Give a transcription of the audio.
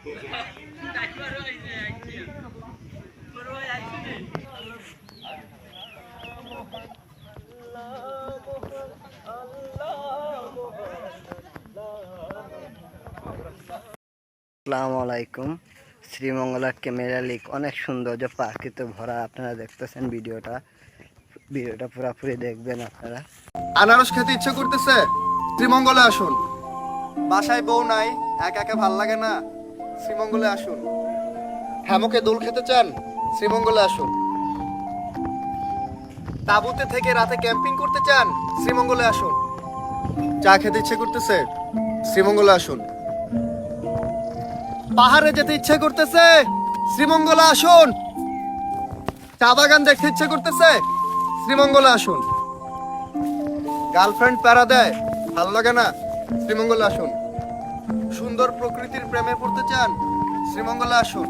আসসালামু আলাইকুম শ্রীমঙ্গলা camera leak, অনেক সৌন্দর্য পাখিতে ভরা, আপনারা দেখতেছেন ভিডিওটা। ভিডিওটা পুরোপুরি দেখবেন আপনারা। আনারস খেতে ইচ্ছে করতেছে? শ্রীমঙ্গলে আসুন। বাসায় বউ নাই, একা একা ভালো লাগে না। শ্রীমঙ্গলে আসুন। হ্যামকে দোল খেতে চান? শ্রীমঙ্গলে আসুন। তাঁবুতে থেকে রাতে ক্যাম্পিং করতে চান? শ্রীমঙ্গলে আসুন। চা খেতে ইচ্ছে করতেছে? শ্রীমঙ্গলে আসুন। পাহাড়ে যেতে ইচ্ছে করতেছে? শ্রীমঙ্গলে আসুন। চা বাগান দেখতে ইচ্ছে করতেছে? শ্রীমঙ্গলে আসুন। গার্লফ্রেন্ড প্যারা দেয়? ভালো লাগে না? শ্রীমঙ্গলে আসুন। সুন্দর প্রকৃতির প্রেমে পড়তে চান শ্রীমঙ্গলা আসুন